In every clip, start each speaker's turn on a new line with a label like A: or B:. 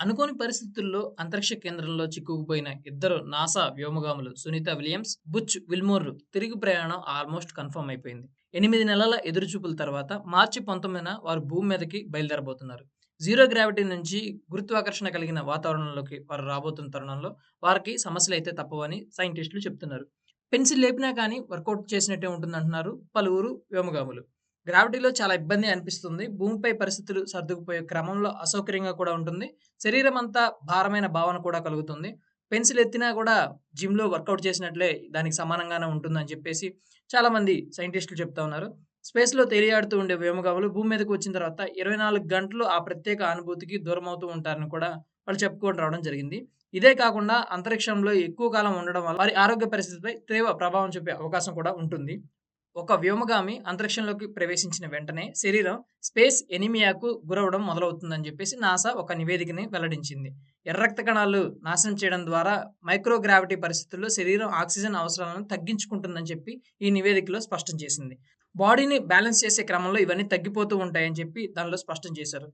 A: అనుకోని పరిస్థితుల్లో అంతరిక్ష కేంద్రంలో చిక్కుకుపోయిన ఇద్దరు నాసా వ్యోమగాములు సునీత విలియమ్స్ బుచ్ విల్మోర్లు తిరిగి ప్రయాణం ఆల్మోస్ట్ కన్ఫర్మ్ అయిపోయింది. ఎనిమిది నెలల ఎదురుచూపుల తర్వాత మార్చి పంతొమ్మిదిన వారు భూమి మీదకి బయలుదేరబోతున్నారు. జీరో గ్రావిటీ నుంచి గురుత్వాకర్షణ కలిగిన వాతావరణంలోకి వారు రాబోతున్న తరుణంలో వారికి సమస్యలు అయితే తప్పవని సైంటిస్టులు చెప్తున్నారు. పెన్సిల్ లేపినా కానీ వర్కౌట్ చేసినట్టే ఉంటుందంటున్నారు పలువురు వ్యోమగాములు. గ్రావిటీలో చాలా ఇబ్బంది అనిపిస్తుంది. భూమిపై పరిస్థితులు సర్దుకుపోయే క్రమంలో అసౌకర్యంగా కూడా ఉంటుంది. శరీరం అంతా భారమైన భావన కూడా కలుగుతుంది. పెన్సిల్ ఎత్తినా కూడా జిమ్లో వర్కౌట్ చేసినట్లే దానికి సమానంగానే ఉంటుందని చెప్పేసి చాలామంది సైంటిస్టులు చెప్తా ఉన్నారు. స్పేస్లో తేలియాడుతూ ఉండే వ్యోమగాములు భూమి మీదకి వచ్చిన తర్వాత ఇరవై నాలుగు గంటలు ఆ ప్రత్యేక అనుభూతికి దూరం అవుతూ ఉంటారని కూడా వాళ్ళు చెప్పుకొని రావడం జరిగింది. ఇదే కాకుండా అంతరిక్షంలో ఎక్కువ కాలం ఉండడం వల్ల వారి ఆరోగ్య పరిస్థితిపై తీవ్ర ప్రభావం చూపే అవకాశం కూడా ఉంటుంది. ఒక వ్యోమగామి అంతరిక్షంలోకి ప్రవేశించిన వెంటనే శరీరం స్పేస్ ఎనిమియాకు గురవడం మొదలవుతుందని చెప్పేసి నాసా ఒక నివేదికని వెల్లడించింది. ఎర్ర రక్త కణాలు నాశనం చేయడం ద్వారా మైక్రోగ్రావిటీ పరిస్థితుల్లో శరీరం ఆక్సిజన్ అవసరాలను తగ్గించుకుంటుందని చెప్పి ఈ నివేదికలో స్పష్టం చేసింది. బాడీని బ్యాలెన్స్ చేసే క్రమంలో ఇవన్నీ తగ్గిపోతూ ఉంటాయని చెప్పి దానిలో స్పష్టం చేశారు.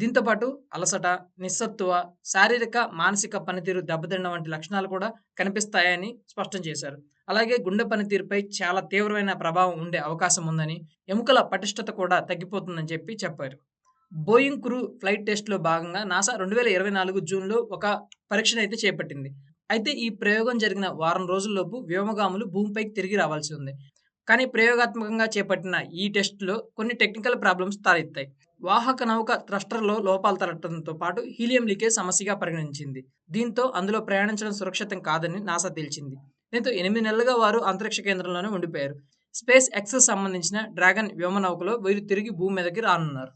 A: దీంతోపాటు అలసట నిస్సత్తువ శారీరక మానసిక పనితీరు దెబ్బతినడం వంటి లక్షణాలు కూడా కనిపిస్తాయని స్పష్టం చేశారు. అలాగే గుండె పనితీరుపై చాలా తీవ్రమైన ప్రభావం ఉండే అవకాశం ఉందని ఎముకల పటిష్టత కూడా తగ్గిపోతుందని చెప్పి చెప్పారు. బోయింగ్ క్రూ ఫ్లైట్ టెస్ట్లో భాగంగా నాసా రెండు వేల ఇరవై నాలుగు జూన్లో ఒక పరీక్షను అయితే చేపట్టింది. అయితే ఈ ప్రయోగం జరిగిన వారం రోజుల్లోపు వ్యోమగాములు భూమిపైకి తిరిగి రావాల్సి ఉంది. కానీ ప్రయోగాత్మకంగా చేపట్టిన ఈ టెస్ట్లో కొన్ని టెక్నికల్ ప్రాబ్లమ్స్ తలెత్తాయి. వాహక నౌక థ్రస్టర్లో లోపాలు తలటంతో పాటు హీలియం లీకేజ్ సమస్యగా పరిగణించింది. దీంతో అందులో ప్రయాణించడం సురక్షితం కాదని నాసా తేల్చింది. దీంతో ఎనిమిది నెలలుగా వారు అంతరిక్ష కేంద్రంలోనే ఉండిపోయారు. స్పేస్ ఎక్స్ సంబంధించిన డ్రాగన్ వ్యోమనౌకలో వీరు తిరిగి భూమి మీదకి రానున్నారు.